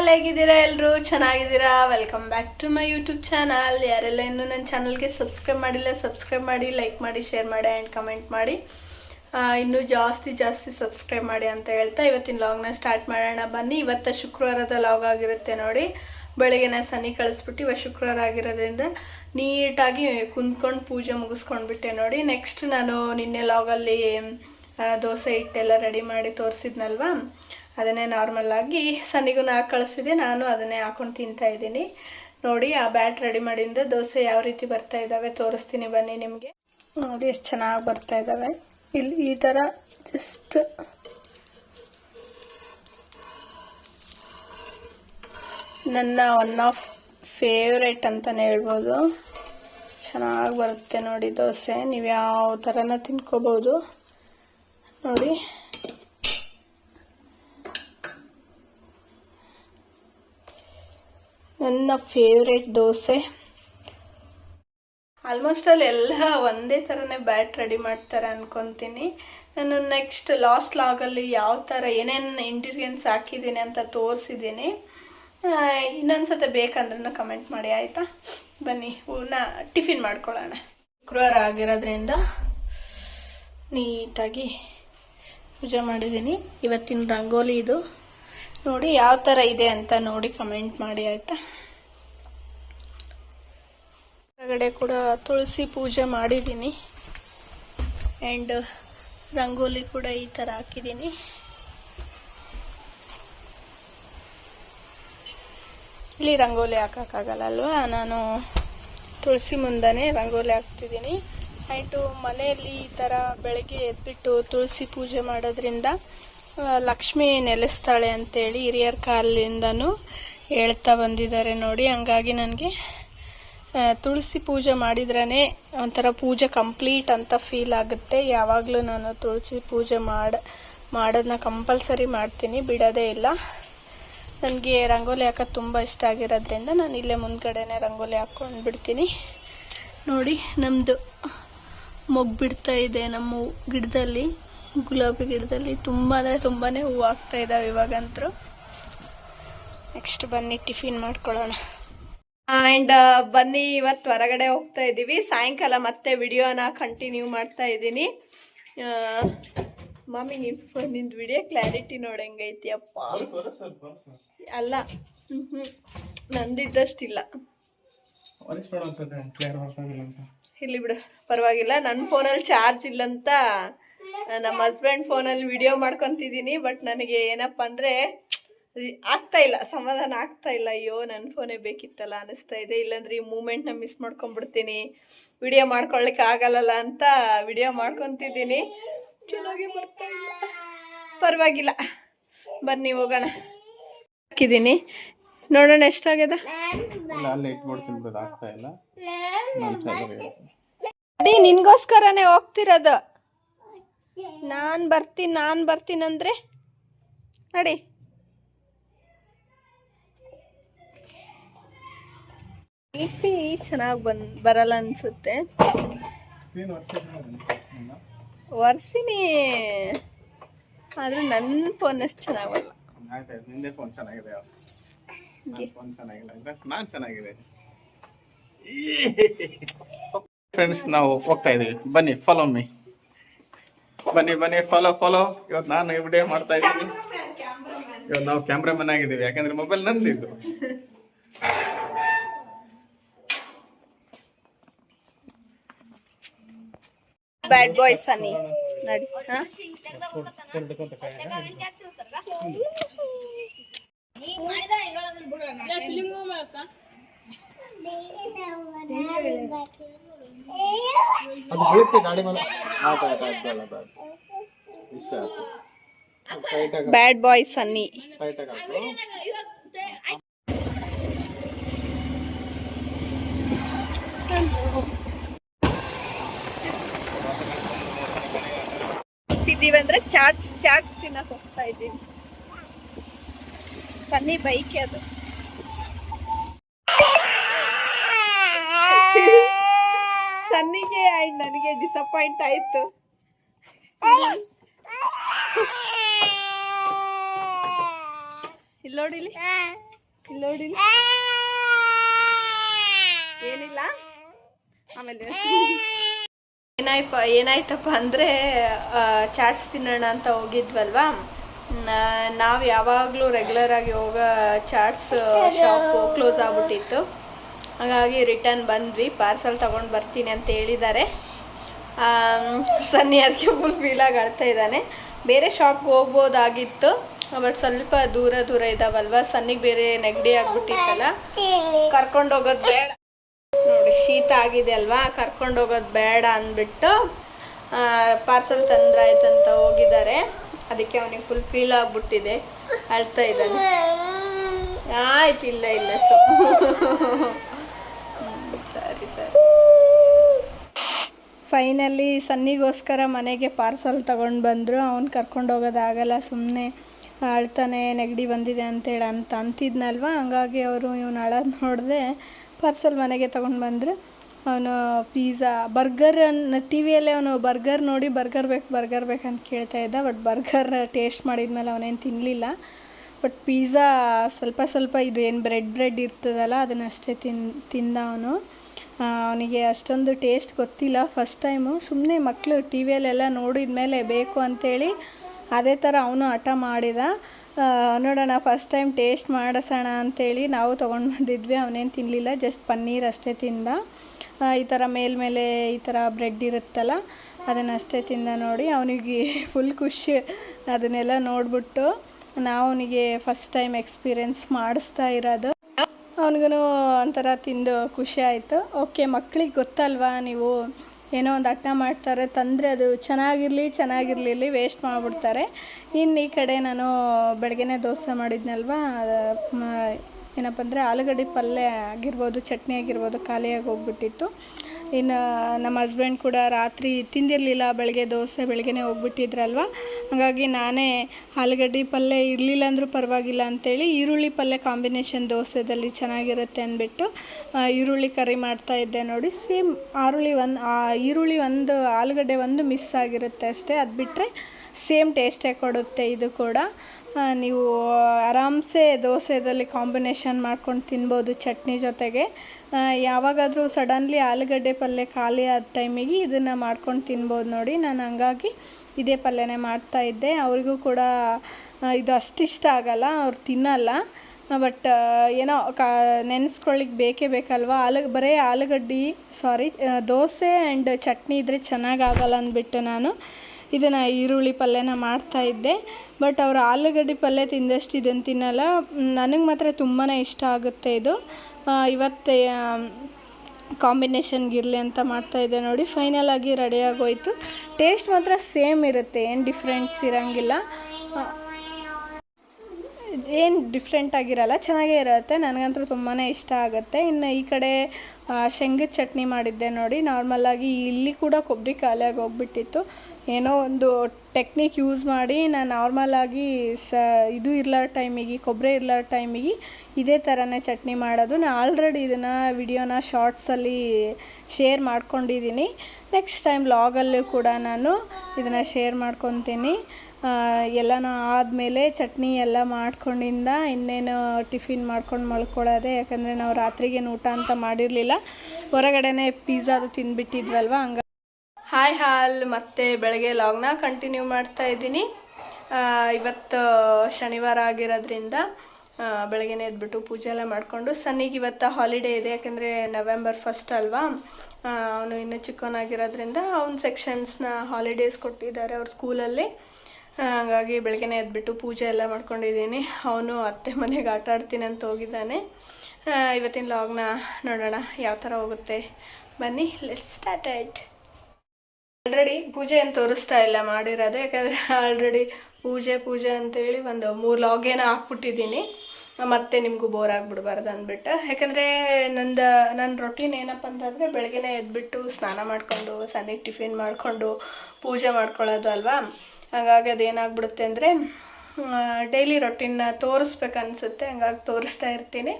All ಹೇಗಿದ್ದೀರಾ ಎಲ್ಲರೂ ಚೆನ್ನಾಗಿದ್ದೀರಾ? Welcome back to my YouTube channel ಯಾರೆಲ್ಲ ಇನ್ನೂ ನನ್ನ ಚಾನಲ್ಗೆ ಸಬ್ಸ್ಕ್ರೈಬ್ ಮಾಡಿಲ್ಲ ಸಬ್ಸ್ಕ್ರೈಬ್ ಮಾಡಿ ಲೈಕ್ ಮಾಡಿ ಶೇರ್ ಮಾಡಿ ಆ್ಯಂಡ್ ಕಮೆಂಟ್ ಮಾಡಿ. ಇನ್ನೂ ಜಾಸ್ತಿ ಜಾಸ್ತಿ ಸಬ್ಸ್ಕ್ರೈಬ್ ಮಾಡಿ ಅಂತ ಹೇಳ್ತಾ ಇವತ್ತಿನ ಲಾಗ್ನ ಸ್ಟಾರ್ಟ್ ಮಾಡೋಣ. ಬನ್ನಿ, ಇವತ್ತು ಶುಕ್ರವಾರದ ಲಾಗ್ ಆಗಿರುತ್ತೆ ನೋಡಿ. ಬೆಳಗ್ಗೆನ ಸನಿ ಕಳಿಸ್ಬಿಟ್ಟು ಇವತ್ತು ಶುಕ್ರವಾರ ಆಗಿರೋದ್ರಿಂದ ನೀಟಾಗಿ ಕುಂತ್ಕೊಂಡು ಪೂಜೆ ಮುಗಿಸ್ಕೊಂಡ್ಬಿಟ್ಟೆ ನೋಡಿ. ನೆಕ್ಸ್ಟ್ ನಾನು ನಿನ್ನೆ ಲಾಗಲ್ಲಿ ದೋಸೆ ಹಿಟ್ಟೆಲ್ಲ ರೆಡಿ ಮಾಡಿ ತೋರಿಸಿದ್ನಲ್ವಾ? ಅದನ್ನೇ ನಾರ್ಮಲ್ ಆಗಿ ಸನಿಗೂ ಹಾಕಿ ಕಳಿಸಿದೆ. ನಾನು ಅದನ್ನೇ ಹಾಕೊಂಡು ತಿಂತಾ ಇದ್ದೀನಿ. ನೋಡಿ, ಆ ಬ್ಯಾಟ್ ರೆಡಿ ಮಾಡಿಂದ ದೋಸೆ ಯಾವ ರೀತಿ ಬರ್ತಾ ಇದ್ದಾವೆ ತೋರಿಸ್ತೀನಿ ಬನ್ನಿ ನಿಮಗೆ. ನೋಡಿ, ಎಷ್ಟು ಚೆನ್ನಾಗಿ ಬರ್ತಾ ಇದ್ದಾವೆ ಇಲ್ಲಿ ಈ ಥರ ಜಸ್ಟ್ ನನ್ನ ಒನ್ ಆಫ್ ಫೇವ್ರೇಟ್ ಅಂತಲೇ ಹೇಳ್ಬೋದು. ಚೆನ್ನಾಗಿ ಬರುತ್ತೆ ನೋಡಿ ದೋಸೆ. ನೀವು ಯಾವ ಥರನ ತಿನ್ಕೋಬೋದು ನೋಡಿ. ನನ್ನ ಫೇವ್ರೆಟ್ ದೋಸೆ. ಆಲ್ಮೋಸ್ಟ್ ಅಲ್ಲಿ ಎಲ್ಲ ಒಂದೇ ಥರನೇ ಬ್ಯಾಟ್ ರೆಡಿ ಮಾಡ್ತಾರೆ ಅನ್ಕೊತೀನಿ. ನಾನು ನೆಕ್ಸ್ಟ್ ಲಾಸ್ಟ್ ಲಾಗಲ್ಲಿ ಯಾವ ಥರ ಏನೇನು ಇಂಗ್ರೀಡಿಯೆಂಟ್ಸ್ ಹಾಕಿದ್ದೀನಿ ಅಂತ ತೋರಿಸಿದ್ದೀನಿ. ಇನ್ನೊಂದ್ಸತಿ ಬೇಕಂದ್ರೂ ಕಮೆಂಟ್ ಮಾಡಿ, ಆಯಿತಾ? ಬನ್ನಿ ಹೂನ ಟಿಫಿನ್ ಮಾಡ್ಕೊಳ್ಳೋಣ. ಶುಕ್ರವಾರ ಆಗಿರೋದ್ರಿಂದ ನೀಟಾಗಿ ಪೂಜೆ ಮಾಡಿದ್ದೀನಿ. ಇವತ್ತಿನ ರಂಗೋಲಿ ಇದು. ನೋಡಿ ಯಾವ ಥರ ಇದೆ ಅಂತ ನೋಡಿ ಕಮೆಂಟ್ ಮಾಡಿ, ಆಯಿತಾ? ಹೊರಗಡೆ ಕೂಡ ತುಳಸಿ ಪೂಜೆ ಮಾಡಿದ್ದೀನಿ. ಆ್ಯಂಡ್ ರಂಗೋಲಿ ಕೂಡ ಈ ಥರ ಹಾಕಿದ್ದೀನಿ. ಇಲ್ಲಿ ರಂಗೋಲಿ ಹಾಕೋಕ್ಕಾಗಲ್ಲ ಅಲ್ವಾ? ನಾನು ತುಳಸಿ ಮುಂದೆನೇ ರಂಗೋಲಿ ಹಾಕ್ತಿದ್ದೀನಿ. ಆಯಿತು, ಮನೆಯಲ್ಲಿ ಈ ಥರ ಬೆಳಗ್ಗೆ ಎದ್ಬಿಟ್ಟು ತುಳಸಿ ಪೂಜೆ ಮಾಡೋದ್ರಿಂದ ಲಕ್ಷ್ಮಿ ನೆಲೆಸ್ತಾಳೆ ಅಂತೇಳಿ ಹಿರಿಯರ ಕಾಲದಿಂದನೂ ಹೇಳ್ತಾ ಬಂದಿದ್ದಾರೆ ನೋಡಿ. ಹಂಗಾಗಿ ನನಗೆ ತುಳಸಿ ಪೂಜೆ ಮಾಡಿದ್ರೇ ಒಂಥರ ಪೂಜೆ ಕಂಪ್ಲೀಟ್ ಅಂತ ಫೀಲ್ ಆಗುತ್ತೆ. ಯಾವಾಗಲೂ ನಾನು ತುಳಸಿ ಪೂಜೆ ಮಾಡ ಮಾಡೋದನ್ನ ಕಂಪಲ್ಸರಿ ಮಾಡ್ತೀನಿ, ಬಿಡೋದೇ ಇಲ್ಲ. ನನಗೆ ರಂಗೋಲಿ ಹಾಕೋದು ತುಂಬ ಇಷ್ಟ ಆಗಿರೋದ್ರಿಂದ ನಾನು ಇಲ್ಲೇ ಮುಂದ್ಗಡೆನೆ ರಂಗೋಲಿ ಹಾಕ್ಕೊಂಡು ಬಿಡ್ತೀನಿ ನೋಡಿ ನಮ್ಮದು ಮೊಗ್ಗು ಬಿಡ್ತಾ ಇದೆ ನಮ್ಮ ಗಿಡದಲ್ಲಿ. ಗುಲಾಬಿ ಗಿಡದಲ್ಲಿ ತುಂಬ ಅಂದರೆ ತುಂಬಾ ಹೂವು ಆಗ್ತಾ ಇದ್ದಾವೆ ಇವಾಗಂತೂ. ನೆಕ್ಸ್ಟ್ ಬನ್ನಿ ಟಿಫಿನ್ ಮಾಡ್ಕೊಳ್ಳೋಣ. ಆ್ಯಂಡ್ ಬನ್ನಿ ಇವತ್ತು ಹೊರಗಡೆ ಹೋಗ್ತಾ ಇದ್ದೀವಿ ಸಾಯಂಕಾಲ ಮತ್ತೆ ವಿಡಿಯೋನ ಕಂಟಿನ್ಯೂ ಮಾಡ್ತಾ ಇದ್ದೀನಿ ಮಮ್ಮಿ ನಿಮ್ಮ ಫೋನಿಂದ ವಿಡಿಯೋ ಕ್ಲಾರಿಟಿ ನೋಡಿ ಹೆಂಗೈತಿ ಅಪ್ಪ ಅಲ್ಲ ಹ್ಞೂ ಹ್ಞೂ ನಂದಿದ್ದಷ್ಟಿಲ್ಲ. ಇಲ್ಲಿ ಬಿಡು ಪರವಾಗಿಲ್ಲ. ನನ್ನ ಫೋನಲ್ಲಿ ಚಾರ್ಜ್ ಇಲ್ಲಂತ ನಮ್ಮ ಹಸ್ಬೆಂಡ್ ಫೋನಲ್ಲಿ ವಿಡಿಯೋ ಮಾಡ್ಕೊತಿದ್ದೀನಿ ಬಟ್ ನನಗೆ ಏನಪ್ಪ ಅಂದರೆ ಆಗ್ತಾ ಇಲ್ಲ ಸಮಾಧಾನ ಆಗ್ತಾ ಇಲ್ಲ. ಅಯ್ಯೋ ನನ್ನ ಫೋನೇ ಬೇಕಿತ್ತಲ್ಲ ಅನಿಸ್ತಾ ಇದೆ. ಇಲ್ಲಾಂದ್ರೆ ಈ ಮೂಮೆಂಟ್ನ ಮಿಸ್ ಮಾಡ್ಕೊಂಡ್ಬಿಡ್ತೀನಿ ವಿಡಿಯೋ ಮಾಡ್ಕೊಳ್ಳಿಕ್ಕೆ ಆಗಲ್ಲಲ್ಲ ಅಂತ ವಿಡಿಯೋ ಮಾಡ್ಕೊತಿದ್ದೀನಿ ಚೆನ್ನಾಗಿ ಬರ್ತಾ ಇಲ್ಲ. ಪರವಾಗಿಲ್ಲ. ಬನ್ನಿ ಹೋಗೋಣ. ಹಾಕಿದ್ದೀನಿ ನೋಡೋಣ ಎಷ್ಟಾಗ್ಯದ? ಇಲ್ಲ ನಿನ್ಗೋಸ್ಕರನೇ ಇಟ್ಬಿಡ್ತೀನಿ ಬಿಡೋದು ಆಗ್ತಾ ಇಲ್ಲ ನಾನು ಚೆನ್ನಾಗಿ ಅಡಿ ನಿನ್ಗೋಸ್ಕರನೇ ಹೋಗ್ತಿರೋದು ನಾನು ಬರ್ತೀನಿ ನಾನು ಬರ್ತೀನಂದ್ರೆ? ನಡಿ. ಪಿ ಚೆನ್ನಾಗಿ ಬಂದ್ ಬರಲ್ಲ ಅನ್ಸುತ್ತೆ. ಒರ್ಸಿನಿ ವರ್ಸಿನಿ. ಆದ್ರೆ ನನ್ನ ಫೋನ್ ಅಷ್ಟು ಚೆನ್ನಾಗಿ ಬರಲ್ಲ. ಆಯ್ತಾಯ್ತು ನಿಂದೆ ಫೋನ್ ಚೆನ್ನಾಗಿದೆ. ಫೋನ್ ಚೆನ್ನಾಗಿಲ್ಲ. ನಾನು ಚೆನ್ನಾಗಿದೆ. ಫ್ರೆಂಡ್ಸ್ ನಾವು ಹೋಗ್ತಾ ಇದೀವಿ. ಬನ್ನಿ ಫಾಲೋ ಮೀ ಬನ್ನಿ ಬನ್ನಿ ಫಾಲೋ ಫಾಲೋ ಇವತ್ತು ನಾನು ವಿಡಿಯೋ ಮಾಡ್ತಾ ಇದ್ದೀನಿ. ಇವತ್ತು ನಾವು ಕ್ಯಾಮ್ರಾಮನ್ ಆಗಿದ್ದೀವಿ ಯಾಕಂದ್ರೆ ಮೊಬೈಲ್ ನಂದಿದ್ದು ಬ್ಯಾಡ್ ಬಾಯ್ ಸನಿ ನಡಿ ಹಾ? ಅದು ಬೀಳುತ್ತೆ ಗಾಡಿ ಮೇಲೆ. ಆಯ್ತು ಆಯ್ತು ಆಯ್ತು ಬೇಡ ಬೇಡ ಇಷ್ಟೇ ಆಯ್ತು. ಟೈಟಾಗಿ ಬ್ಯಾಡ್ ಬಾಯ್ ಸನ್ನಿ ಟೈಟಾಗಿ ಹಾಕು ಇದ್ದೀವಿ ಅಂದ್ರೆ ಚಾಟ್ಸ್ ಚಾಟ್ಸ್ ತಿನ್ನಕ್ ಹೋಗ್ತಾ ಇದ್ದೀವಿ. ಸನ್ನಿ ಬೈಕ್ ಅದು. ಸನ್ನಿಗೆ ಆಯ್ತು ನನಗೆ ಡಿಸಪಾಯಿಂಟ್ ಆಯಿತು. ಇಲ್ಲಿ ನೋಡಿ ಇಲ್ಲಿ. ಇಲ್ಲಿ ನೋಡಿ ಏನಿಲ್ಲ? ಆಮೇಲೆ. ಏನಾಯ್ಪ ಏನಾಯ್ತಪ್ಪ ಅಂದರೆ ಚಾಟ್ಸ್ ತಿನ್ನೋಣ ಅಂತ ಹೋಗಿದ್ವಲ್ವಾ? ನಾವು ಯಾವಾಗಲೂ ರೆಗ್ಯುಲರ್ ಆಗಿ ಹೋಗೋ ಚಾಟ್ಸ್ ಶಾಪು ಕ್ಲೋಸ್ ಆಗ್ಬಿಟ್ಟಿತ್ತು. ಹಾಗಾಗಿ ರಿಟರ್ನ್ ಬಂದ್ವಿ, ಪಾರ್ಸಲ್ ತೊಗೊಂಡು ಬರ್ತೀನಿ ಅಂತ ಹೇಳಿದ್ದಾರೆ. ಸನ್ನಿ ಅದಕ್ಕೆ ಫುಲ್ ಫೀಲಾಗಿ ಆಡ್ತಾ ಇದ್ದಾನೆ. ಬೇರೆ ಶಾಪ್ಗೆ ಹೋಗ್ಬೋದಾಗಿತ್ತು ಬಟ್ ಸ್ವಲ್ಪ ದೂರ ದೂರ ಇದಾವಲ್ವ? ಸನ್ನಿಗೆ ಬೇರೆ ನೆಗಡಿ ಆಗ್ಬಿಟ್ಟಿತ್ತಲ್ಲ. ಕರ್ಕೊಂಡು ಹೋಗೋದು ಬೇಡ. ನೋಡಿ, ಶೀತ ಆಗಿದೆ ಅಲ್ವಾ? ಕರ್ಕೊಂಡು ಹೋಗೋದು ಬೇಡ ಅಂದ್ಬಿಟ್ಟು ಪಾರ್ಸಲ್ ತಂದ್ರಾಯ್ತಂತ ಹೋಗಿದ್ದಾರೆ. ಅದಕ್ಕೆ ಅವನಿಗೆ ಫುಲ್ ಫೀಲ್ ಆಗ್ಬಿಟ್ಟಿದೆ. ಅಳ್ತಾ ಇದ್ದಾನೆ. ಆಯ್ತು, ಇಲ್ಲ ಇಲ್ಲ, ಸೊ ಸರಿ ಸರಿ ಫೈನಲಿ ಸನ್ನಿಗೋಸ್ಕರ ಮನೆಗೆ ಪಾರ್ಸಲ್ ತೊಗೊಂಡು ಬಂದರು. ಅವ್ನು ಕರ್ಕೊಂಡು ಹೋಗೋದಾಗಲ್ಲ ಸುಮ್ಮನೆ ಅಳ್ತಾನೆ ನೆಗಡಿ ಬಂದಿದೆ ಅಂತೇಳಿ ಅಂತ ಅಂತಿದ್ನಲ್ವ? ಹಂಗಾಗಿ ಅವರು ಇವನು ಅಳೋದು ನೋಡಿದೆ ಪಾರ್ಸಲ್ ಮನೆಗೆ ತೊಗೊಂಡು ಬಂದರು. ಅವನು ಪಿಝಾ ಬರ್ಗರ್ ಅನ್ನ ಟಿ ವಿಯಲ್ಲೇ ಅವನು ಬರ್ಗರ್ ನೋಡಿ ಬರ್ಗರ್ ಬೇಕು, ಬರ್ಗರ್ ಬೇಕಂತ ಕೇಳ್ತಾ ಇದ್ದ. ಬಟ್ ಬರ್ಗರ್ ಟೇಸ್ಟ್ ಮಾಡಿದ್ಮೇಲೆ ಅವನೇನು ತಿನ್ನಲಿಲ್ಲ ಬಟ್ ಪಿಝಾ ಸ್ವಲ್ಪ ಸ್ವಲ್ಪ ಇದು ಏನು ಬ್ರೆಡ್ ಬ್ರೆಡ್ ಇರ್ತದಲ್ಲ, ಅದನ್ನಷ್ಟೇ ತಿನ್, ತಿಂದ ಅವನು. ಅವನಿಗೆ ಅಷ್ಟೊಂದು ಟೇಸ್ಟ್ ಗೊತ್ತಿಲ್ಲ ಫಸ್ಟ್ ಟೈಮು ಸುಮ್ಮನೆ ಮಕ್ಕಳು ಟಿ ವಿಯಲ್ಲೆಲ್ಲ ನೋಡಿದ ಮೇಲೆ ಬೇಕು ಅಂತೇಳಿ ಅದೇ ಥರ ಅವನು ಹಠ ಮಾಡಿದ. ನೋಡೋಣ ಫಸ್ಟ್ ಟೈಮ್ ಟೇಸ್ಟ್ ಮಾಡಿಸೋಣ ಅಂತೇಳಿ ನಾವು ತೊಗೊಂಡು ಬಂದಿದ್ವಿ. ಅವನೇನು ತಿನ್ನಲಿಲ್ಲ ಜಸ್ಟ್ ಪನ್ನೀರ್ ಅಷ್ಟೇ ತಿಂದ. ಈ ಥರ ಮೇಲ್ಮೇಲೆ ಈ ಥರ ಬ್ರೆಡ್ ಇರುತ್ತಲ್ಲ ಅದನ್ನಷ್ಟೇ ತಿಂದ ನೋಡಿ ಅವನಿಗೆ ಫುಲ್ ಖುಷಿ. ಅದನ್ನೆಲ್ಲ ನೋಡಿಬಿಟ್ಟು ನಾವು ಅವನಿಗೆ ಫಸ್ಟ್ ಟೈಮ್ ಎಕ್ಸ್ಪೀರಿಯೆನ್ಸ್ ಮಾಡಿಸ್ತಾ ಇರೋದು. ಅವನಿಗೂ ಒಂಥರ ತಿಂದು ಖುಷಿ ಆಯಿತು. ಓಕೆ ಮಕ್ಳಿಗೆ ಗೊತ್ತಲ್ವಾ ನೀವು? ಏನೋ ಒಂದು ಅಟ್ಟ ಮಾಡ್ತಾರೆ, ತಂದರೆ ಅದು ಚೆನ್ನಾಗಿರಲಿ, ಚೆನ್ನಾಗಿರಲಿಲ್ಲ ವೇಸ್ಟ್ ಮಾಡಿಬಿಡ್ತಾರೆ. ಇನ್ನು ಈ ಕಡೆ ನಾನು ಬೆಳಗ್ಗೆನೇ ದೋಸೆ ಮಾಡಿದ್ನಲ್ವಾ? ಏನಪ್ಪ ಅಂದರೆ ಆಲೂಗಡ್ಡೆ ಪಲ್ಯ ಆಗಿರ್ಬೋದು, ಚಟ್ನಿ ಆಗಿರ್ಬೋದು, ಖಾಲಿಯಾಗಿ ಹೋಗ್ಬಿಟ್ಟಿತ್ತು. ಇನ್ನು ನಮ್ಮ ಹಸ್ಬೆಂಡ್ ಕೂಡ ರಾತ್ರಿ ತಿಂದಿರಲಿಲ್ಲ, ಬೆಳಗ್ಗೆ ದೋಸೆ, ಬೆಳಗ್ಗೆನೇ ಹೋಗ್ಬಿಟ್ಟಿದ್ರಲ್ವ? ಹಾಗಾಗಿ ನಾನೇ ಆಲೂಗಡ್ಡೆ ಪಲ್ಯ ಇರಲಿಲ್ಲ ಅಂದರೂ ಪರವಾಗಿಲ್ಲ ಅಂತೇಳಿ ಈರುಳ್ಳಿ ಪಲ್ಯ ಕಾಂಬಿನೇಷನ್ ದೋಸೆದಲ್ಲಿ ಚೆನ್ನಾಗಿರುತ್ತೆ ಅಂದ್ಬಿಟ್ಟು ಈರುಳ್ಳಿ ಕರಿ ಮಾಡ್ತಾ ಇದ್ದೆ ನೋಡಿ. ಸೇಮ್ ಆರುಳ್ಳಿ ಒಂದು ಈರುಳ್ಳಿ ಒಂದು, ಆಲೂಗಡ್ಡೆ ಒಂದು ಮಿಸ್ ಆಗಿರುತ್ತೆ ಅಷ್ಟೇ. ಅದು ಬಿಟ್ಟರೆ ಸೇಮ್ ಟೇಸ್ಟೇ ಕೊಡುತ್ತೆ ಇದು ಕೂಡ. ನೀವು ಆರಾಮ್ಸೆ ದೋಸೆದಲ್ಲಿ ಕಾಂಬಿನೇಷನ್ ಮಾಡ್ಕೊಂಡು ತಿನ್ಬೋದು ಚಟ್ನಿ ಜೊತೆಗೆ. ಯಾವಾಗಾದರೂ ಸಡನ್ಲಿ ಆಲೂಗಡ್ಡೆ ಪಲ್ಯ ಖಾಲಿ ಆದ ಟೈಮಿಗೆ ಇದನ್ನು ಮಾಡ್ಕೊಂಡು ತಿನ್ಬೋದು ನೋಡಿ. ನಾನು ಹಂಗಾಗಿ ಇದೇ ಪಲ್ಯನೇ ಮಾಡ್ತಾ ಇದ್ದೆ. ಅವರಿಗೂ ಕೂಡ ಇದು ಅಷ್ಟಿಷ್ಟ ಆಗಲ್ಲ, ಅವ್ರು ತಿನ್ನಲ್ಲ. ಬಟ್ ಏನೋ ಕಾ ನೆನೆಸ್ಕೊಳ್ಳಿಕ್ಕೆ ಬೇಕೇ ಬೇಕಲ್ವ? ಆಲೂ, ಬರೀ ಆಲೂಗಡ್ಡೆ, ಸಾರಿ ದೋಸೆ ಆ್ಯಂಡ್ ಚಟ್ನಿ ಇದ್ದರೆ ಚೆನ್ನಾಗಾಗಲ್ಲ ಅಂದ್ಬಿಟ್ಟು ನಾನು. ಇದನ್ನು ಈರುಳ್ಳಿ ಪಲ್ಯನ ಮಾಡ್ತಾ ಇದ್ದೆ. ಬಟ್ ಅವರು ಆಲೂಗಡ್ಡೆ ಪಲ್ಯ ತಿಂದಷ್ಟು ಇದನ್ನು ತಿನ್ನಲ್ಲ ನನಗೆ ಮಾತ್ರ ತುಂಬಾ ಇಷ್ಟ ಆಗುತ್ತೆ ಇದು. ಇವತ್ತು ಕಾಂಬಿನೇಷನ್ಗೆ ಇರಲಿ ಅಂತ ಮಾಡ್ತಾ ಇದ್ದೆ ನೋಡಿ. ಫೈನಲ್ ಆಗಿ ರೆಡಿಯಾಗೋಯಿತು ಟೇಸ್ಟ್ ಮಾತ್ರ ಸೇಮ್ ಇರುತ್ತೆ. ಏನು ಡಿಫ್ರೆನ್ಸ್ ಇರೋಂಗಿಲ್ಲ. ಏನು ಡಿಫ್ರೆಂಟ್ ಆಗಿರಲ್ಲ, ಚೆನ್ನಾಗೇ ಇರುತ್ತೆ. ನನಗಂತೂ ತುಂಬಾ ಇಷ್ಟ ಆಗುತ್ತೆ. ಇನ್ನು ಈ ಕಡೆ ಶೇಂಗದ ಚಟ್ನಿ ಮಾಡಿದ್ದೆ ನೋಡಿ. ನಾರ್ಮಲಾಗಿ ಇಲ್ಲಿ ಕೂಡ ಕೊಬ್ಬರಿ ಖಾಲಿಯಾಗಿ ಹೋಗ್ಬಿಟ್ಟಿತ್ತು. ಏನೋ ಒಂದು ಟೆಕ್ನಿಕ್ ಯೂಸ್ ಮಾಡಿ ನಾನು ನಾರ್ಮಲಾಗಿ ಸ, ಇದು ಇರ್ಲಾರ ಟೈಮಿಗೆ ಕೊಬ್ಬರಿ ಇರ್ಲಾರ ಟೈಮಿಗೆ ಇದೇ ಥರನೇ ಚಟ್ನಿ ಮಾಡೋದು. ನಾನು ಆಲ್ರೆಡಿ ಇದನ್ನು ವಿಡಿಯೋನ ಶಾರ್ಟ್ಸಲ್ಲಿ ಶೇರ್ ಮಾಡ್ಕೊಂಡಿದ್ದೀನಿ ನೆಕ್ಸ್ಟ್ ಟೈಮ್ ಲಾಗಲ್ಲೂ ಕೂಡ ನಾನು ಇದನ್ನು ಶೇರ್ ಮಾಡ್ಕೊತೀನಿ. ಎಲ್ಲನೂ ಆದಮೇಲೆ ಚಟ್ನಿ ಎಲ್ಲ ಮಾಡ್ಕೊಂಡಿಂದ ಇನ್ನೇನು ಟಿಫಿನ್ ಮಾಡ್ಕೊಂಡು ಮಲ್ಕೊಳ್ಳೋದೆ. ಯಾಕಂದರೆ ನಾವು ರಾತ್ರಿಗೇನು ಊಟ ಅಂತ ಮಾಡಿರಲಿಲ್ಲ. ಹೊರಗಡೆನೇ ಪಿಜ್ಜಾದು ತಿಂದುಬಿಟ್ಟಿದ್ವಲ್ವ? ಹಂಗ ಹಾಯ್ ಹಾಲ್ ಮತ್ತೆ ಬೆಳಗ್ಗೆ ಲಾಗ್ನ ಕಂಟಿನ್ಯೂ ಮಾಡ್ತಾ ಇದ್ದೀನಿ. ಇವತ್ತು ಶನಿವಾರ ಆಗಿರೋದ್ರಿಂದ ಬೆಳಗ್ಗೆನೇ ಎದ್ಬಿಟ್ಟು ಪೂಜೆ ಎಲ್ಲ ಮಾಡಿಕೊಂಡು, ಸನ್ನಿಗೆ ಇವತ್ತು ಹಾಲಿಡೇ ಇದೆ. ಯಾಕಂದರೆ ನವೆಂಬರ್ ಫಸ್ಟ್ ಅಲ್ವಾ? ಅವನು ಇನ್ನೂ ಚಿಕ್ಕವನಾಗಿರೋದ್ರಿಂದ ಅವ್ನ ಸೆಕ್ಷನ್ಸ್ನ ಹಾಲಿಡೇಸ್ ಕೊಟ್ಟಿದ್ದಾರೆ ಅವ್ರ ಸ್ಕೂಲಲ್ಲಿ ಹಾಗಾಗಿ ಬೆಳಗ್ಗೆನೇ ಎದ್ಬಿಟ್ಟು ಪೂಜೆ ಎಲ್ಲ ಮಾಡ್ಕೊಂಡಿದ್ದೀನಿ. ಅವನು ಅತ್ತೆ ಮನೆಗೆ ಆಟ ಆಡ್ತೀನಿ ಅಂತ ಹೋಗಿದ್ದಾನೆ. ಇವತ್ತಿನ ಲಾಗ್ನ ನೋಡೋಣ, ಯಾವ ಥರ ಹೋಗುತ್ತೆ. ಬನ್ನಿ ಲೆಟ್ ಸ್ಟಾರ್ಟ್ ಐಟ್ ಆಲ್ರೆಡಿ ಪೂಜೆ ಏನು ತೋರಿಸ್ತಾ ಇಲ್ಲ ಮಾಡಿರೋದು, ಯಾಕಂದರೆ ಆಲ್ರೆಡಿ ಪೂಜೆ ಪೂಜೆ ಅಂತೇಳಿ ಒಂದು ಮೂರು ಲಾಗೇನ ಹಾಕ್ಬಿಟ್ಟಿದ್ದೀನಿ. ಮತ್ತೆ ನಿಮಗೂ ಬೋರ್ ಆಗಿಬಿಡ್ಬಾರ್ದು ಅಂದ್ಬಿಟ್ಟು. ಯಾಕಂದರೆ ನಂದು ನನ್ನ ರೊಟೀನ್ ಏನಪ್ಪ ಅಂತಂದರೆ ಬೆಳಗ್ಗೆನೇ ಎದ್ಬಿಟ್ಟು ಸ್ನಾನ ಮಾಡಿಕೊಂಡು ಸಣ್ಣಗೆ ಟಿಫಿನ್ ಮಾಡಿಕೊಂಡು ಪೂಜೆ ಮಾಡ್ಕೊಳ್ಳೋದು ಅಲ್ವಾ? ಹಾಗಾಗಿ ಅದೇನಾಗ್ಬಿಡುತ್ತೆ ಅಂದರೆ ಡೈಲಿ ರೊಟೀನ್ನ ತೋರಿಸ್ಬೇಕನ್ಸುತ್ತೆ. ಹಂಗಾಗಿ ತೋರಿಸ್ತಾ ಇರ್ತೀನಿ.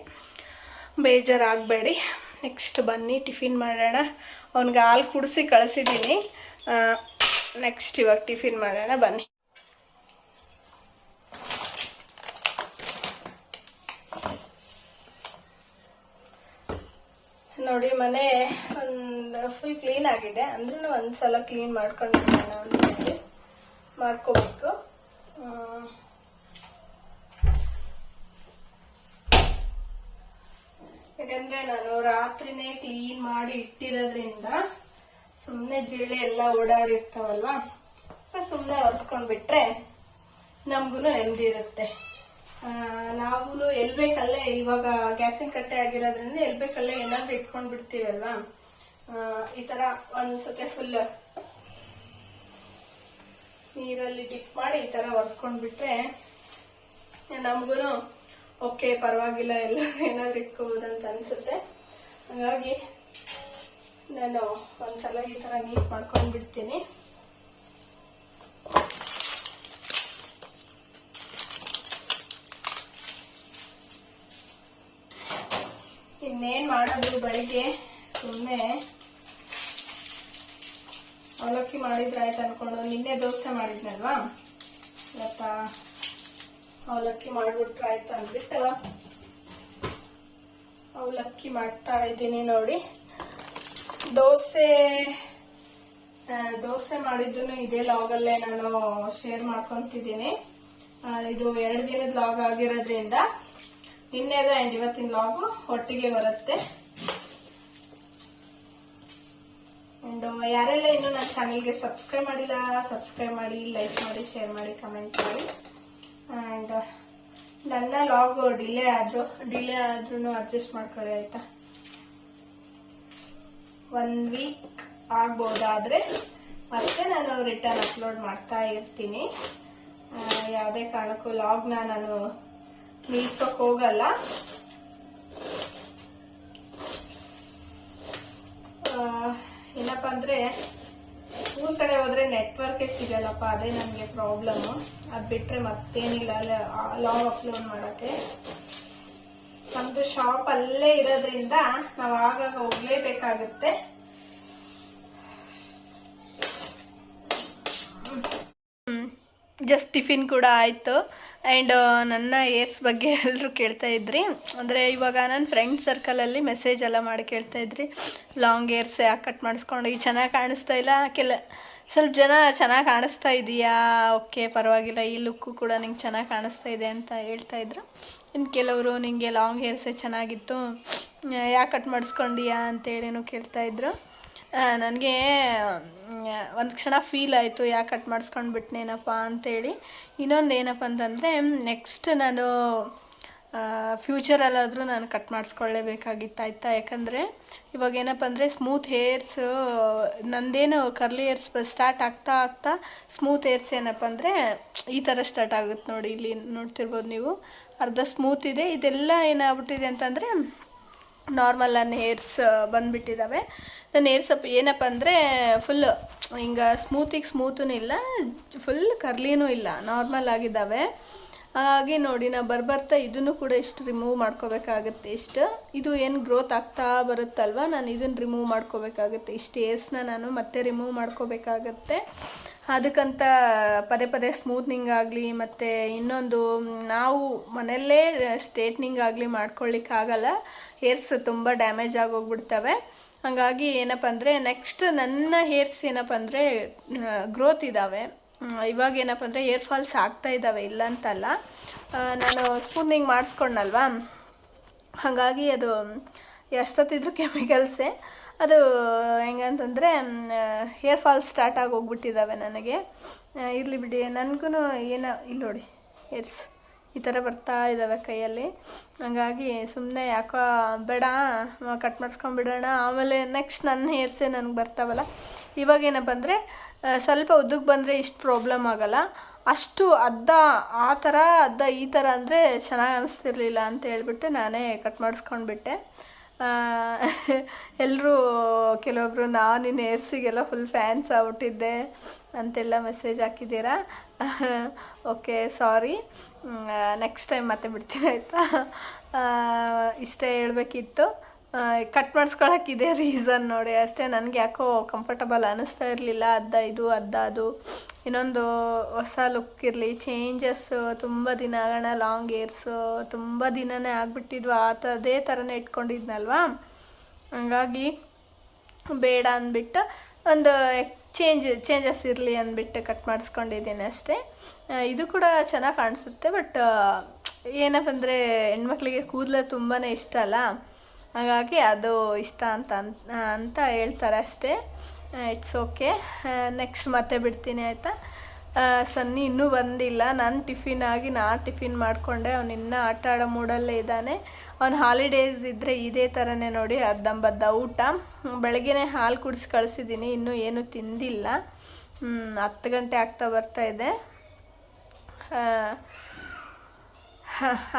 ಬೇಜಾರಾಗಬೇಡಿ. ನೆಕ್ಸ್ಟ್ ಬನ್ನಿ, ಟಿಫಿನ್ ಮಾಡೋಣ. ಅವ್ನಿಗೆ ಹಾಲು ಕುಡಿಸಿ ಕಳಿಸಿದ್ದೀನಿ ನೆಕ್ಸ್ಟ್ ಇವಾಗ ಟಿಫಿನ್ ಮಾಡೋಣ, ಬನ್ನಿ. ನೋಡಿ, ಮನೆ ಒಂದು ಫುಲ್ ಕ್ಲೀನ್ ಆಗಿದೆ. ಅಂದ್ರೂ ಒಂದ್ಸಲ ಕ್ಲೀನ್ ಮಾಡ್ಕೊಂಡಿದ್ದೇನೆ ಅಂತ ಮಾಡ್ಕೋಬೇಕು. ಯಾಕಂದ್ರೆ ನಾನು ರಾತ್ರಿನೇ ಕ್ಲೀನ್ ಮಾಡಿ ಇಟ್ಟಿರೋದ್ರಿಂದ ಸುಮ್ಮನೆ ಜಿರಳೆ ಎಲ್ಲ ಓಡಾಡಿರ್ತಾವಲ್ವಾ? ಸುಮ್ಮನೆ ಒರೆಸ್ಕೊಂಡ್ಬಿಟ್ರೆ ನಮಗೂ ನೆಮ್ಮದಿ ಇರುತ್ತೆ. ನಾವು ಎಲ್ ಬೇಕಲ್ಲೇ ಇವಾಗ ಗ್ಯಾಸಿನ ಕಟ್ಟೆ ಆಗಿರೋದ್ರಿಂದ ಎಲ್ ಬೇಕಲ್ಲೇ ಏನಾದ್ರು ಇಟ್ಕೊಂಡ್ ಬಿಡ್ತೀವಲ್ವಾ ಈ ತರ ಒಂದ್ಸತಿ ಫುಲ್ ನೀರಲ್ಲಿ ಡಿಪ್ ಮಾಡಿ ಈ ತರ ಒರೆಸ್ಕೊಂಡ್ಬಿಟ್ರೆ ನಮಗೂ ಓಕೆ ಪರವಾಗಿಲ್ಲ ಎಲ್ಲ ಏನಾದ್ರು ಅಂತ ಅನ್ಸುತ್ತೆ. ಹಾಗಾಗಿ ನಾನು ಒಂದ್ಸಲ ಈ ತರ ನೀಟ್ ಮಾಡ್ಕೊಂಡ್ಬಿಡ್ತೀನಿ. ಇನ್ನೇನ್ ಮಾಡೋದು ಬೆಳಿಗ್ಗೆ? ಸುಮ್ಮನೆ ಅವಲಕ್ಕಿ ಮಾಡಿದ್ರೆ ಆಯ್ತು ಅನ್ಕೊಂಡು ನಿನ್ನೆ ದೋಸೆ ಮಾಡಿದ್ನಲ್ವಾ? ಇವತ್ತ ಅವಲಕ್ಕಿ ಮಾಡಿಬಿಟ್ರೆ ಆಯ್ತು ಅಂದ್ಬಿಟ್ಟು ಅವಲಕ್ಕಿ ಮಾಡ್ತಾ ಇದ್ದೀನಿ ನೋಡಿ. ದೋಸೆ ದೋಸೆ ಮಾಡಿದ್ದು ಇದೇ ಲಾಗಲ್ಲೇ ನಾನು ಶೇರ್ ಮಾಡ್ಕೊತಿದ್ದೀನಿ. ಇದು ಎರಡು ದಿನದ ಲಾಗ್ ಆಗಿರೋದ್ರಿಂದ ನಿನ್ನೆದ ಆ್ಯಂಡ್ ಇವತ್ತಿನ ಲಾಗು ಒಟ್ಟಿಗೆ ಬರುತ್ತೆ. ಅಂಡ್ ಯಾರೆಲ್ಲ ಇನ್ನೂ ನನ್ನ ಚಾನಲ್ಗೆ ಸಬ್ಸ್ಕ್ರೈಬ್ ಮಾಡಿಲ್ಲ ಸಬ್ಸ್ಕ್ರೈಬ್ ಮಾಡಿ ಲೈಕ್ ಮಾಡಿ ಶೇರ್ ಮಾಡಿ ಕಮೆಂಟ್ ಮಾಡಿ. ಅಂಡ್ ನನ್ನ ಲಾಗ್ ಡಿಲೇ ಆದರೂ ಡಿಲೇ ಆದ್ರೂ ಅಡ್ಜಸ್ಟ್ ಮಾಡ್ಕೊಳ್ಳಿ ಆಯ್ತಾ? ಒನ್ ವೀಕ್ ಆಗ್ಬೋದಾದ್ರೆ ಮತ್ತೆ ನಾನು ರಿಟರ್ನ್ ಅಪ್ಲೋಡ್ ಮಾಡ್ತಾ ಇರ್ತೀನಿ. ಯಾವುದೇ ಕಾರಣಕ್ಕೂ ಲಾಗ್ನ ನಾನು ನಿಲ್ಸೋಕೆ ಹೋಗಲ್ಲ. ಆ, ಏನಪ್ಪಾ ಅಂದ್ರೆ ಊರ್ ಕಡೆ ಹೋದ್ರೆ ನೆಟ್ವರ್ಕೇ ಸಿಗಲ್ಲಪ್ಪ ಅದೇ ನನಗೆ ಪ್ರಾಬ್ಲಮ್ ಅದ್ ಬಿಟ್ರೆ ಮತ್ತೇನಿಲ್ಲ ಲಾಗ್ ಅಪ್ಲೋಡ್ ಮಾಡಕ್ಕೆ. ನಮ್ದು ಶಾಪ್ ಅಲ್ಲೇ ಇರೋದ್ರಿಂದ ನಾವು ಆಗಾಗ ಹೋಗ್ಲೇಬೇಕಾಗುತ್ತೆ. ಜಸ್ಟ್ ಟಿಫಿನ್ ಕೂಡ ಆಯಿತು. ಆ್ಯಂಡ್ ನನ್ನ ಏರ್ಸ್ ಬಗ್ಗೆ ಎಲ್ಲರೂ ಕೇಳ್ತಾ ಇದ್ರಿ? ಅಂದರೆ ಇವಾಗ ನನ್ನ ಫ್ರೆಂಡ್ ಸರ್ಕಲಲ್ಲಿ ಮೆಸೇಜ್ ಎಲ್ಲ ಮಾಡಿ ಕೇಳ್ತಾ ಇದ್ರಿ. ಲಾಂಗ್ ಏರ್ಸ್ ಯಾಕೆ ಕಟ್ ಮಾಡಿಸ್ಕೊಂಡು ಈಗ ಚೆನ್ನಾಗಿ ಕಾಣಿಸ್ತಾ ಇಲ್ಲ. ಕೆಲ, ಸ್ವಲ್ಪ ಜನ ಚೆನ್ನಾಗಿ ಕಾಣಿಸ್ತಾ ಇದೆಯಾ? ಓಕೆ ಪರವಾಗಿಲ್ಲ. ಈ ಲುಕ್ಕು ಕೂಡ ನಿಂಗೆ ಚೆನ್ನಾಗಿ ಕಾಣಿಸ್ತಾ ಇದೆ ಅಂತ ಹೇಳ್ತಾ ಇದ್ರು. ಇನ್ನು ಕೆಲವರು ನಿಮಗೆ ಲಾಂಗ್ ಹೇರ್ಸೇ ಚೆನ್ನಾಗಿತ್ತು. ಯಾಕೆ ಕಟ್ ಮಾಡಿಸ್ಕೊಂಡಿಯಾ ಅಂತೇಳೇನೋ ಕೇಳ್ತಾ ಇದ್ರು. ನನಗೆ ಒಂದು ಕ್ಷಣ ಫೀಲ್ ಆಯಿತು ಯಾಕೆ ಕಟ್ ಮಾಡಿಸ್ಕೊಂಡು ಬಿಟ್ಟನೇನಪ್ಪ ಅಂತೇಳಿ. ಇನ್ನೊಂದು ಏನಪ್ಪ ಅಂತಂದರೆ ನೆಕ್ಸ್ಟ್ ನಾನು ಫ್ಯೂಚರಲ್ಲಾದರೂ ನಾನು ಕಟ್ ಮಾಡಿಸ್ಕೊಳ್ಳೇಬೇಕಾಗಿತ್ತು, ಆಯಿತಾ? ಯಾಕಂದರೆ, ಇವಾಗ ಏನಪ್ಪ ಅಂದರೆ ಸ್ಮೂತ್ ಹೇರ್ಸು ನಂದೇನು ಕರ್ಲಿ ಹೇರ್ಸ್ ಸ್ಟಾರ್ಟ್ ಆಗ್ತಾ ಆಗ್ತಾ ಸ್ಮೂತ್ ಹೇರ್ಸ್ ಏನಪ್ಪ ಅಂದರೆ, ಈ ಥರ ಸ್ಟಾರ್ಟ್ ಆಗುತ್ತೆ ನೋಡಿ, ಇಲ್ಲಿ ನೋಡ್ತಿರ್ಬೋದು ನೀವು. ಅರ್ಧ ಸ್ಮೂತ್ ಇದೆ. ಇದೆಲ್ಲ ಏನಾಗ್ಬಿಟ್ಟಿದೆ ಅಂತಂದರೆ ನಾರ್ಮಲ್ ನನ್ನ ಹೇರ್ಸ್ ಬಂದುಬಿಟ್ಟಿದ್ದಾವೆ ಅಪ್ ಏನಪ್ಪ ಅಂದರೆ ಫುಲ್ ಹಿಂಗೆ ಸ್ಮೂತಿಗೆ ಸ್ಮೂತೂ ಇಲ್ಲ ಫುಲ್ ಕರ್ಲಿನೂ ಇಲ್ಲ, ನಾರ್ಮಲ್ ಆಗಿದ್ದಾವೆ ಹಾಗಾಗಿ ನೋಡಿ, ನಾ ಬರ್ಬರ್ತಾ ಇದನ್ನು ಕೂಡ ಇಷ್ಟು ರಿಮೂವ್ ಮಾಡ್ಕೋಬೇಕಾಗತ್ತೆ. ಇಷ್ಟು. ಇದು ಏನು ಗ್ರೋತ್ ಆಗ್ತಾ ಬರುತ್ತಲ್ವ? ನಾನು ಇದನ್ನು ರಿಮೂವ್ ಮಾಡ್ಕೋಬೇಕಾಗತ್ತೆ. ಇಷ್ಟು ಏರ್ಸ್ನ ನಾನು ಮತ್ತೆ ರಿಮೂವ್ ಮಾಡ್ಕೋಬೇಕಾಗತ್ತೆ. ಅದಕ್ಕಂತ ಪದೇ ಪದೇ ಸ್ಮೂತ್ನಿಂಗ್ ಆಗಲಿ, ಮತ್ತು ಇನ್ನೊಂದು, ನಾವು ಮನೆಯಲ್ಲೇ ಸ್ಟ್ರೇಟ್ನಿಂಗ್ ಆಗಲಿ ಮಾಡ್ಕೊಳ್ಳಿಕ್ಕಾಗಲ್ಲ ಹೇರ್ಸ್ ತುಂಬ ಡ್ಯಾಮೇಜ್ ಆಗೋಗ್ಬಿಡ್ತವೆ. ಹಾಗಾಗಿ ಏನಪ್ಪ ಅಂದರೆ ನೆಕ್ಸ್ಟ್ ನನ್ನ ಹೇರ್ಸ್ ಏನಪ್ಪ ಅಂದರೆ ಗ್ರೋತ್ ಇದ್ದಾವೆ ಇವಾಗ ಏನಪ್ಪ ಅಂದರೆ ಏರ್ ಫಾಲ್ಸ್ ಆಗ್ತಾ ಇದ್ದಾವೆ, ಇಲ್ಲ ಅಂತಲ್ಲ. ನಾನು ಸ್ಪೂನಿಂಗ್ ಮಾಡಿಸ್ಕೊಂಡಲ್ವಾ ಹಾಗಾಗಿ ಅದು, ಎಷ್ಟೊತ್ತಿದ್ರು ಕೆಮಿಕಲ್ಸೇ. ಅದು ಹೆಂಗಂತಂದರೆ ಹೇರ್ ಫಾಲ್ಸ್ ಸ್ಟಾರ್ಟ್ ಆಗಿ ಹೋಗ್ಬಿಟ್ಟಿದ್ದಾವೆ ನನಗೆ. ಇರಲಿ ಬಿಡಿ ನನಗೂ ಏನೋ ಇಲ್ಲಿ ನೋಡಿ ಹೇರ್ಸ್ ಈ ಥರ ಬರ್ತಾ ಇದ್ದಾವೆ ಕೈಯಲ್ಲಿ. ಹಾಗಾಗಿ ಸುಮ್ಮನೆ ಯಾಕೋ ಬೇಡ ಕಟ್ ಮಾಡಿಸ್ಕೊಂಬಿಡೋಣ ಆಮೇಲೆ ನೆಕ್ಸ್ಟ್ ನನ್ನ ಹೇರ್ಸೇ ನನಗೆ ಬರ್ತಾವಲ್ಲ. ಇವಾಗ ಏನಪ್ಪ ಅಂದರೆ ಸ್ವಲ್ಪ ಉದ್ದಕ್ಕೆ ಬಂದರೆ ಇಷ್ಟು ಪ್ರಾಬ್ಲಮ್ ಆಗಲ್ಲ. ಅಷ್ಟು ಅದ್ದ ಆ ಥರ ಅದ್ದ ಈ ಥರ ಅಂದರೆ ಚೆನ್ನಾಗಿ ಅನಿಸ್ತಿರ್ಲಿಲ್ಲ ಅಂತ ಹೇಳ್ಬಿಟ್ಟು ನಾನೇ ಕಟ್ ಮಾಡಿಸ್ಕೊಂಡ್ಬಿಟ್ಟೆ. ಎಲ್ಲರೂ ಕೆಲವೊಬ್ಬರು ನಾನು ನಿನ್ನ ಏರ್ಸಿಗೆಲ್ಲ ಫುಲ್ ಫ್ಯಾನ್ಸ್ ಆಗ್ಬಿಟ್ಟಿದ್ದೆ. ಅಂತೆಲ್ಲ ಮೆಸೇಜ್ ಹಾಕಿದ್ದೀರಾ? ಓಕೆ ಸಾರಿ ನೆಕ್ಸ್ಟ್ ಟೈಮ್ ಮತ್ತೆ ಬಿಡ್ತೀನಿ, ಆಯಿತಾ? ಇಷ್ಟೇ ಹೇಳಬೇಕಿತ್ತು. ಕಟ್ ಮಾಡಿಸ್ಕೊಳಕ್ಕೆ ಇದೇ ರೀಸನ್ ನೋಡಿ. ಅಷ್ಟೇ ನನಗೆ ಯಾಕೋ ಕಂಫರ್ಟಬಲ್ ಅನ್ನಿಸ್ತಾ ಇರಲಿಲ್ಲ. ಅದ್ದ ಇದು, ಅದ್ದ ಅದು. ಇನ್ನೊಂದು ಹೊಸ ಲುಕ್ ಇರಲಿ. ಚೇಂಜಸ್ ತುಂಬ ದಿನ ಆಗೋಣ. ಲಾಂಗ್ ಏರ್ಸು ತುಂಬ ದಿನನೇ ಆಗಿಬಿಟ್ಟಿದ್ವು. ಆ ಥರ ಅದೇ ಥರನೇ ಇಟ್ಕೊಂಡಿದ್ನಲ್ವಾ? ಹಂಗಾಗಿ ಬೇಡ ಅಂದ್ಬಿಟ್ಟು ಒಂದು ಚೇಂಜ್ ಚೇಂಜಸ್ ಇರಲಿ ಅಂದ್ಬಿಟ್ಟು ಕಟ್ ಮಾಡಿಸ್ಕೊಂಡಿದ್ದೀನಿ ಅಷ್ಟೇ. ಇದು ಕೂಡ ಚೆನ್ನಾಗಿ ಕಾಣಿಸುತ್ತೆ. ಬಟ್ ಏನಪ್ಪ ಅಂದರೆ ಹೆಣ್ಮಕ್ಳಿಗೆ ಕೂದಲು ತುಂಬಾ ಇಷ್ಟ ಅಲ್ಲ? ಹಾಗಾಗಿ ಅದು ಇಷ್ಟ ಅಂತ ಅಂತ ಹೇಳ್ತಾರೆ ಅಷ್ಟೇ. ಇಟ್ಸ್ ಓಕೆ ನೆಕ್ಸ್ಟ್ ಮತ್ತೆ ಬಿಡ್ತೀನಿ ಆಯಿತಾ? ಸನ್ನಿ ಇನ್ನೂ ಬಂದಿಲ್ಲ. ನಾನು ಟಿಫಿನ್ ಆಗಿ ನಾ ಟಿಫಿನ್ ಮಾಡಿಕೊಂಡೆ. ಅವ್ನು ಇನ್ನೂ ಆಟ ಆಡೋ ಮೂಡಲ್ಲೇ ಇದ್ದಾನೆ. ಅವ್ನು ಹಾಲಿಡೇಸ್ ಇದ್ದರೆ ಇದೇ ಥರನೇ ನೋಡಿ ಅರ್ಧಂಬರ್ಧ ಊಟ. ಬೆಳಗ್ಗೆ ಹಾಲು ಕುಡಿಸಿ ಕಳಿಸಿದ್ದೀನಿ ಇನ್ನೂ ಏನೂ ತಿಂದಿಲ್ಲ. ಹತ್ತು ಗಂಟೆ ಆಗ್ತಾ ಬರ್ತಾ ಇದೆ.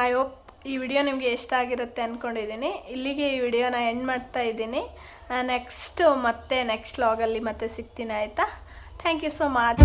ಐ ಹೋಪ್ ಈ ವಿಡಿಯೋ ನಿಮಗೆ ಇಷ್ಟ ಆಗಿರುತ್ತೆ ಅಂದ್ಕೊಂಡಿದ್ದೀನಿ ಇಲ್ಲಿಗೆ ಈ ವಿಡಿಯೋನ ಎಂಡ್ ಮಾಡ್ತಾ ಇದ್ದೀನಿ. ನೆಕ್ಸ್ಟ್ ಮತ್ತೆ ನೆಕ್ಸ್ಟ್ ಲಾಗಲ್ಲಿ ಮತ್ತೆ ಸಿಗ್ತೀನಿ ಆಯಿತಾ? Thank you so much